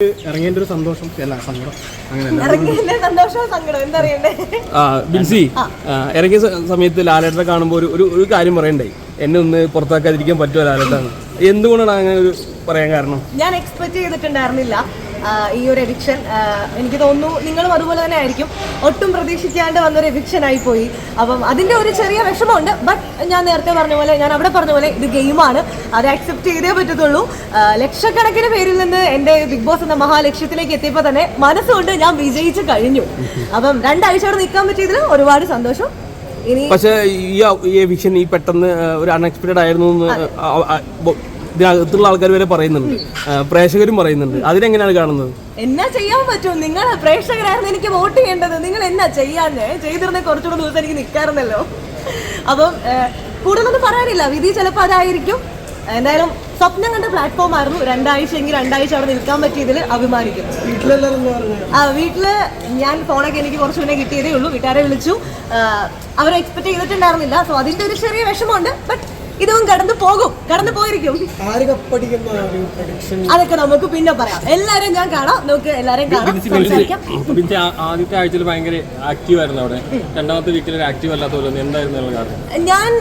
ഇറങ്ങിയതിന്റെ ഒരു സന്തോഷം അല്ല സങ്കടം അങ്ങനെ സന്തോഷവും എന്തറിയണ്ടേ ആ ബിൻസി ഇറങ്ങിയ സമയത്ത് ലാലേട്ടനെ കാണുമ്പോൾ ഒരു ഒരു ഒരു കാര്യം പറയണ്ടേ? എന്നെ ഒന്ന് പുറത്താക്കാതിരിക്കാൻ പറ്റുമോ ലാലേട്ടാണ് എന്തുകൊണ്ടാണ് അങ്ങനെ ഒരു പറയാൻ കാരണം? ഞാൻ എക്സ്പെക്ട് ചെയ്തിട്ടുണ്ടായിരുന്നില്ല. ഈ ഒരു എവിക്ഷൻ എനിക്ക് തോന്നുന്നു നിങ്ങളും അതുപോലെ തന്നെ ആയിരിക്കും. ഒട്ടും പ്രതീക്ഷിക്കാണ്ട് വന്നൊരു എവിക്ഷൻ ആയി പോയി. അപ്പം അതിന്റെ ഒരു ചെറിയ വിഷമമുണ്ട്. ബട്ട് ഞാൻ നേരത്തെ പറഞ്ഞ പോലെ ഞാൻ അവിടെ പറഞ്ഞ പോലെ ഇത് ഗെയിമാണ് അത് അക്സെപ്റ്റ് ചെയ്തേ പറ്റത്തുള്ളൂ. ലക്ഷക്കണക്കിന് പേരിൽ നിന്ന് എന്റെ ബിഗ് ബോസ് എന്ന മഹാലക്ഷ്യത്തിലേക്ക് എത്തിയപ്പോൾ തന്നെ മനസ്സുകൊണ്ട് ഞാൻ വിജയിച്ചു കഴിഞ്ഞു. അപ്പം രണ്ടാഴ്ച അവിടെ നിൽക്കാൻ പറ്റിയതിൽ ഒരുപാട് സന്തോഷം. പക്ഷേ ഈ എവിക്ഷൻ ഈ വിഷൻ ഈ പെട്ടെന്ന് ഒരു അൺഎക്സ്പെക്റ്റഡ് ആയിരുന്നു ഇതിനകത്തുള്ള ആൾക്കാർ വരെ പറയുന്നുണ്ട്. പ്രേക്ഷകരും പറയുന്നുണ്ട്. അതിനെങ്ങനെയാണ് കാണുന്നത്? എന്നാ ചെയ്യാൻ പറ്റും? നിങ്ങൾ പ്രേക്ഷകരായിരുന്നു എനിക്ക് വോട്ട് ചെയ്യേണ്ടത്. നിങ്ങൾ എന്നാ ചെയ്യാഞ്ഞേ? ചെയ്തിരുന്ന കുറച്ചുകൂടെ ദിവസം എനിക്ക് നിൽക്കാറുണ്ടല്ലോ അപ്പം കൂടുതലൊന്നും പറയാനില്ല. വിധി ചിലപ്പോൾ അതായിരിക്കും. എന്തായാലും സ്വപ്നം കണ്ട പ്ലാറ്റ്ഫോം ആയിരുന്നു. രണ്ടാഴ്ച എങ്കിൽ രണ്ടാഴ്ച അവിടെ നിൽക്കാൻ പറ്റിയതിൽ അഭിമാനിക്കുന്നു. ആ വീട്ടിൽ ഞാൻ ഫോണൊക്കെ എനിക്ക് കുറച്ച് മുന്നേ കിട്ടിയതേ ഉള്ളൂ. വീട്ടുകാരെ വിളിച്ചു. അവർ എക്സ്പെക്ട് ചെയ്തിട്ടുണ്ടായിരുന്നില്ല. സോ അതിന്റെ ഒരു ചെറിയ വിഷമമുണ്ട്. ബട്ട് ഇതും കടന്നു പോകും. കടന്നു പോയിരിക്കും. ആര് കപ്പടിക്കുന്ന പ്രഡിക്ഷൻ അതൊക്കെ നമുക്ക് പിന്നെ പറയാം. എല്ലാരും ഞാൻ കാണാം. നമുക്ക് എല്ലാരെയും കാണാം. സംസാരിക്കാം. പിന്നെ ആ- ആദ്യത്തെ ആഴ്ചയിൽ ഭയങ്കര ആക്റ്റീവ് ആയിരുന്നു അവിടെ. രണ്ടാമത്തെ വീക്കിൽ ആക്റ്റീവ് അല്ലാത്ത പോലെ എന്തായിരുന്നു കാരണം ഞാൻ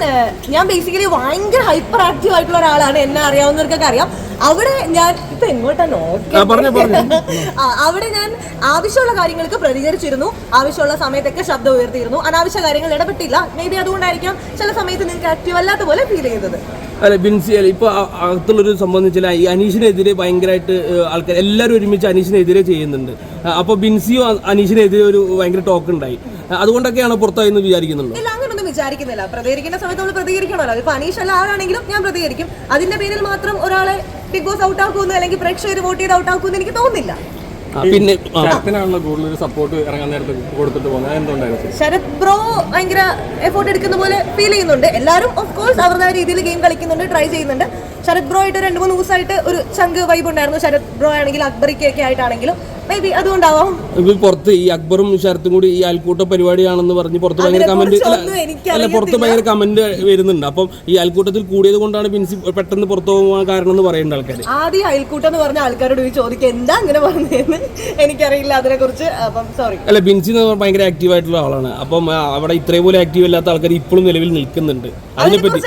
ഞാൻ ബേസിക്കലി ഭയങ്കര ഹൈപ്പർ ആക്റ്റീവ് ആയിട്ടുള്ള ഒരാളാണ്. എന്നെ അറിയാവുന്നവർക്കൊക്കെ അറിയാം. അവിടെ ഞാൻ ഇപ്പൊ എങ്ങോട്ടാ. ആ, അവിടെ ഞാൻ ആവശ്യമുള്ള കാര്യങ്ങൾക്ക് പ്രതികരിച്ചിരുന്നു. ആവശ്യമുള്ള സമയത്തൊക്കെ ശബ്ദം ഉയർത്തിയിരുന്നു. അനാവശ്യ കാര്യങ്ങൾ ഇടപെട്ടില്ല. മേ ബി അതുകൊണ്ടായിരിക്കാം ചില സമയത്ത് നിങ്ങൾക്ക് ആക്റ്റീവ് അല്ലാത്ത പോലെ ഫീൽ ചെയ്തത് അല്ല ബിൻസി അല്ല ഇപ്പൊ അ- അകത്തുള്ളൊരു സംബന്ധിച്ചില്ല ഈ അനീഷിനെതിരെ ഭയങ്കരമായിട്ട് ആൾക്കാർ എല്ലാവരും ഒരുമിച്ച് അനീഷിനെതിരെ ചെയ്യുന്നുണ്ട്. അപ്പോൾ അപ്പൊ ബിൻസിയും അനീഷിനെതിരെ ഒരു ഭയങ്കര ടോക്ക് ഉണ്ടായി. അതുകൊണ്ടൊക്കെയാണ് പുറത്തായി എന്ന് വിചാരിക്കുന്നുണ്ടോ ഇല്ല അങ്ങനൊന്നും വിചാരിക്കുന്നില്ല. പ്രതികരിക്കുന്ന സമയത്ത് നമ്മൾ പ്രതികരിക്കണമല്ലോ. ഇപ്പൊ അനീഷ് അല്ല ആരാണെങ്കിലും ഞാൻ പ്രതികരിക്കും. അതിന്റെ പേരിൽ മാത്രം ഒരാളെ ബിഗ് ബോസ് ഔട്ട് ആക്കുമെന്ന് അല്ലെങ്കിൽ പ്രേക്ഷകർ വോട്ട് ചെയ്ത് ഔട്ട് ആക്കുമെന്ന് എനിക്ക് തോന്നുന്നില്ല. പിന്നെ കൂടുതൽ ഒരു സപ്പോർട്ട് ഇറങ്ങാൻ നേരത്തെ കൊടുത്തിട്ട് പോകുന്നത്. ശരത് ബ്രോ ഭയങ്കര എഫോർട്ട് എടുക്കുന്ന പോലെ ഫീൽ ചെയ്യുന്നുണ്ട്. എല്ലാവരും ഓഫ് കോഴ്സ് അവരുടെ രീതിയിൽ ഗെയിം കളിക്കുന്നുണ്ട് ട്രൈ ചെയ്യുന്നുണ്ട്. ശരത് ബ്രോ ആയിട്ട് രണ്ട് മൂന്ന് ദിവസമായിട്ട് ഒരു ചങ്ക് വൈബ് ഉണ്ടായിരുന്നു. ശരത് ബ്രോ ആണെങ്കിൽ അക്ബറിക്കൊക്കെ ആയിട്ടാണെങ്കിലും. മേ ബി അതുകൊണ്ടാവാം ഇപ്പൊ പുറത്ത് ഈ അക്ബറും ശരത്തും കൂടി ഈ അയൽക്കൂട്ട പരിപാടിയാണെന്ന് പറഞ്ഞ് പുറത്ത് ഭയങ്കര കമന്റ്. അല്ല പുറത്ത് ഭയങ്കര കമന്റ് വരുന്നുണ്ട്. അപ്പം ഈ അയൽക്കൂട്ടത്തിൽ കൂടിയത് കൊണ്ടാണ് പിൻസി പെട്ടെന്ന് പുറത്തു പോകാൻ കാരണം എന്ന് പറയുന്നുണ്ട് ആൾക്കാർ ആദ്യം അയൽക്കൂട്ടം എന്ന് പറഞ്ഞ ആൾക്കാരോട് പോയി ചോദിക്കുക എന്താ അങ്ങനെ പറഞ്ഞതെന്ന്? എനിക്കറിയില്ല അതിനെ കുറിച്ച് അപ്പം സോറി അല്ല ബിൻസി എന്ന് പറഞ്ഞാൽ ഭയങ്കര ആക്റ്റീവ് ആയിട്ടുള്ള ആളാണ്. അപ്പം അവിടെ ഇത്രയും പോലെ ആക്റ്റീവ് അല്ലാത്ത ആൾക്കാർ ഇപ്പോഴും നിലവിൽ നിൽക്കുന്നുണ്ട്. അതിനെപ്പറ്റി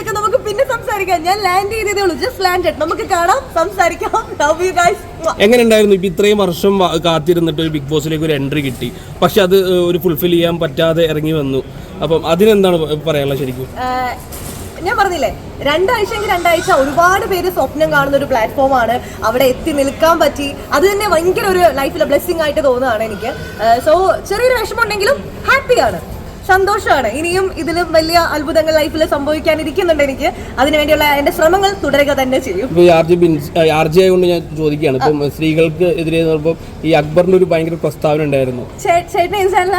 സംസാരിക്കാം ഞാൻ ലാൻഡ് ചെയ്തതേ ഉള്ളൂ. ജസ്റ്റ് ലാൻഡ് നമുക്ക് കാണാം സംസാരിക്കാം. ലവ് യു ഗൈസ് എങ്ങനെ ഉണ്ടായിരുന്നു ഇപ്പൊ ഇത്രയും വർഷം കാത്തിരുന്നിട്ട് ഒരു ബിഗ് ബോസിലേക്ക് ഒരു എൻട്രി കിട്ടി. പക്ഷെ അത് ഒരു ഫുൾഫിൽ ചെയ്യാൻ പറ്റാതെ ഇറങ്ങി വന്നു. അപ്പം അതിനെന്താണ് പറയാനുള്ളത് ശരിക്കും? ഞാൻ പറഞ്ഞില്ലേ രണ്ടാഴ്ചയെങ്കിൽ രണ്ടാഴ്ച ഒരുപാട് പേര് സ്വപ്നം കാണുന്ന ഒരു പ്ലാറ്റ്ഫോമാണ് അവിടെ എത്തി നിൽക്കാൻ പറ്റി. അത് തന്നെ ഭയങ്കര ഒരു ലൈഫിലെ ബ്ലെസ്സിങ് ആയിട്ട് തോന്നുകയാണ് എനിക്ക്. സോ ചെറിയൊരു വിഷമം ഉണ്ടെങ്കിലും ഹാപ്പിയാണ് സന്തോഷമാണ്. ഇനിയും ഇതിലും വലിയ അത്ഭുതങ്ങൾ ലൈഫിൽ സംഭവിക്കാനിരിക്കുന്നുണ്ട് എനിക്ക്. അതിനുവേണ്ടിയുള്ള എന്റെ ശ്രമങ്ങൾ തുടരുക തന്നെ ചെയ്യും. R G Binsi R J ആയതുകൊണ്ട് ഞാൻ ചോദിക്കുകയാണ്. ഇപ്പം സ്ത്രീകൾക്ക് എതിരെ പറയുമ്പോൾ ഈ അക്ബറിന്റെ ഒരു ഭയങ്കര പ്രസ്താവന ഉണ്ടായിരുന്നു. ചേ- ചേട്ടനെ ഇൻസാനല്ല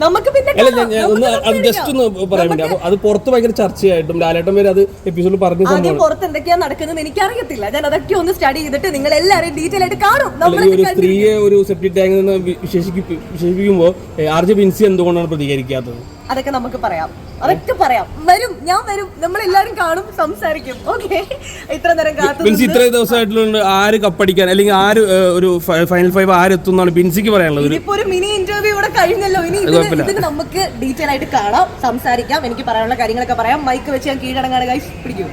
നമുക്ക് പിന്നെ അല്ല ഞാൻ- ഞാൻ ഒന്ന് അത് ജസ്റ്റ് ഒന്ന് പറയാൻ വേണ്ടി. അത് പുറത്ത് ഭയങ്കര ചർച്ചയായിട്ടും ലാലേട്ടൻ വരെ അത് എപ്പിസോഡിൽ പറഞ്ഞ ആദ്യം സംഭവമാണ്. പുറത്ത് എന്തൊക്കെയാ നടക്കുന്നത് എനിക്ക് അറിയത്തില്ല ഞാൻ അതൊക്കെ ഒന്ന് സ്റ്റഡി ചെയ്തിട്ട് നിങ്ങൾ എല്ലാവരും ഡീറ്റെയിൽ ആയിട്ട് കാണും. അല്ല, നമ്മളൊക്കെ ഒരു കണ്ടിരിക്കും. സ്ത്രീയെ ഒരു സെപ്റ്റി ടാങ്കിൽ നിന്ന് വിശേഷിപ്പി- വിശേഷിപ്പിക്കുമ്പോൾ ആർ ജെ ബിൻസി എന്തുകൊണ്ടാണ് പ്രതികരിക്കാത്തത് അതൊക്കെ നമുക്ക് പറയാം. അതൊക്കെ പറയാം. വരും ഞാൻ വരും. നമ്മൾ എല്ലാരും കാണും സംസാരിക്കും. ഓക്കെ. ഇത്ര നേരം കാത്തു ബിൻസി ഇത്ര ദിവസമായിട്ടുള്ള ആര് കപ്പടിക്കാൻ അല്ലെങ്കിൽ ആര് ഒരു ഫൈനൽ ഫൈവ് ആരെത്തും എന്നാണ് ബിൻസിക്ക് പറയാനുള്ളത്. ഇപ്പൊ ഒരു മിനി ഇന്റർവ്യൂ ഇവിടെ കഴിഞ്ഞല്ലോ. ഇനി ഇതിന് നമുക്ക് ഡീറ്റെയിൽ ആയിട്ട് കാണാം സംസാരിക്കാം. എനിക്ക് പറയാനുള്ള കാര്യങ്ങളൊക്കെ പറയാം. മൈക്ക് വെച്ച് ഞാൻ കീഴടങ്ങാണ് guys. പിടിക്കൂ.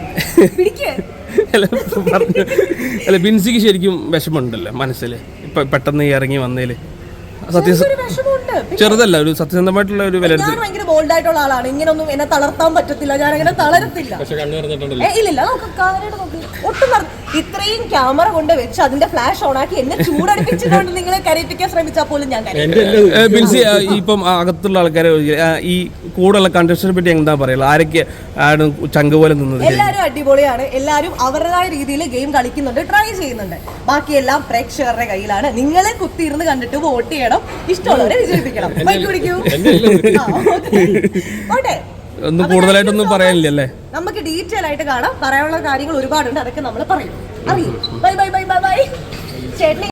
പിടിക്കേ. അല്ല, ബിൻസിക്ക് ശരിക്കും വിഷമമുണ്ടല്ലോ മനസ്സിൽ ഇപ്പൊ പെട്ടെന്ന് ഇറങ്ങി വന്നേൽ. സത്യ ചെറുതല്ല ഒരു സത്യസന്ധമായിട്ടുള്ള ഒരു വിലയിരുത്തൽ. ഞാൻ ഭയങ്കര ബോൾഡ് ആയിട്ടുള്ള ആളാണ്. ഇങ്ങനൊന്നും എന്നെ തളർത്താൻ പറ്റത്തില്ല. ഞാൻ അങ്ങനെ തളരത്തില്ല ഏ, ഇല്ലില്ല നമുക്ക് കാര്യമായിട്ട് നോക്ക്. ഒട്ടും നട- ഇത്രയും ക്യാമറ കൊണ്ട് വെച്ച് അതിന്റെ ഫ്ലാഷ് ഓൺ ആക്കി എന്നെ ചൂടടിപ്പിച്ചുകൊണ്ട് നിങ്ങളെ കരയിപ്പിക്കാൻ ശ്രമിച്ചാൽ പോലും ഞാൻ കരയും. ഏ, ബിൻസി ആ, ഇപ്പം അകത്തുള്ള ആൾക്കാരെ ആ, ഈ കൂടെയുള്ള കണ്ടസ്റ്റനെ പറ്റി എന്താ പറയുക ആരൊക്കെ ആണ് ചങ്ക് പോലെ നിന്നത്? എല്ലാവരും അടിപൊളിയാണ്. എല്ലാവരും അവരുടേതായ രീതിയിൽ ഗെയിം കളിക്കുന്നുണ്ട് ട്രൈ ചെയ്യുന്നുണ്ട്. ബാക്കിയെല്ലാം പ്രേക്ഷകരുടെ കയ്യിലാണ്. നിങ്ങളെ കുത്തിയിരുന്ന് കണ്ടിട്ട് വോട്ട് ചെയ്യണം. ഇഷ്ടമുള്ളവരെ വിജയിപ്പിക്കണം. ബൈക്ക് പിടിക്കൂ. ആ, ഓക്കേ. പോട്ടെ. ഒന്നും കൂടുതലായിട്ടൊന്നും പറയാനില്ലല്ലേ നമുക്ക് ഡീറ്റെയിൽ ആയിട്ട് കാണാം. പറയാനുള്ള കാര്യങ്ങൾ ഒരുപാടുണ്ട്. അതൊക്കെ നമ്മൾ പറയും. അറിയും bye bye bye bye bye